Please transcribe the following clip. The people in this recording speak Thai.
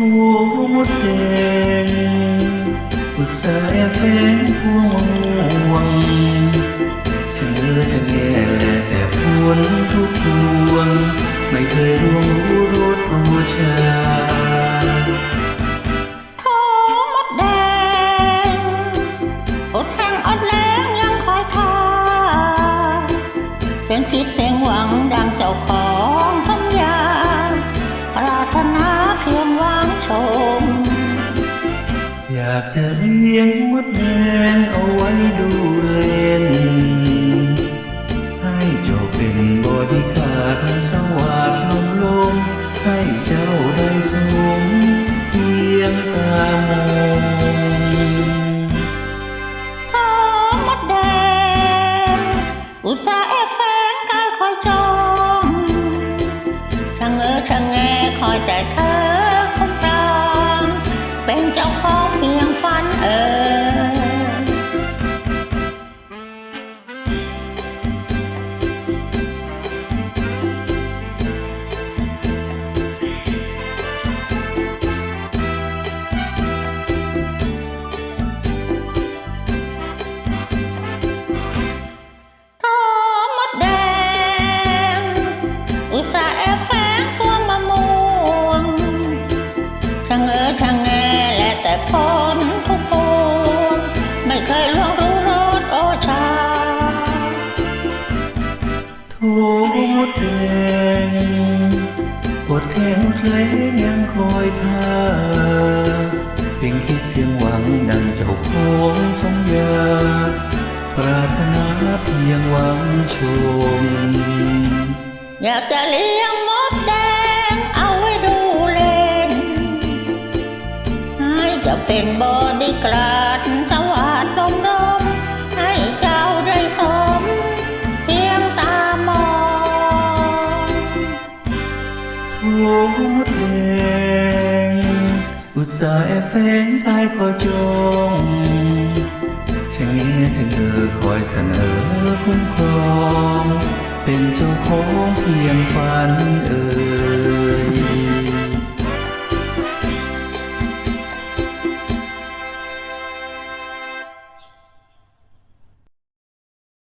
มดแดงอุตสาห์แฝงพวงห่วงชะเลือชะแงแลแต่พวนทุกพวง ไม่เคยร่วงรู้รสรู้ชาากจะเลี้ยงมดแดง อุตส่าห์แอบแฝงตัวมะม่วงช่างเออช่างแงและแต่ผลทุกพวงไม่เคยล่วงรู้รสโอชาทมดแดงปวดแข้งแผลยังคอยท่าเพียงคิดเพียงหวังดังเจ้าของสมยาปรารถนาเพียงหวังชม อยากจะเลี้ยงมดแดงเอาไว้ดูเล่น ให้จะเป็นบอดี้การ์ดสวัสดลมลมให้เจ้าได้สมเพียงตามองมดแดงอุตส่าห์แอบแฝงกายคอยจงชะเง้อชะเง้อคอยเสนอคุ้มครอง เป็นเจ้าของเพียงฝันเ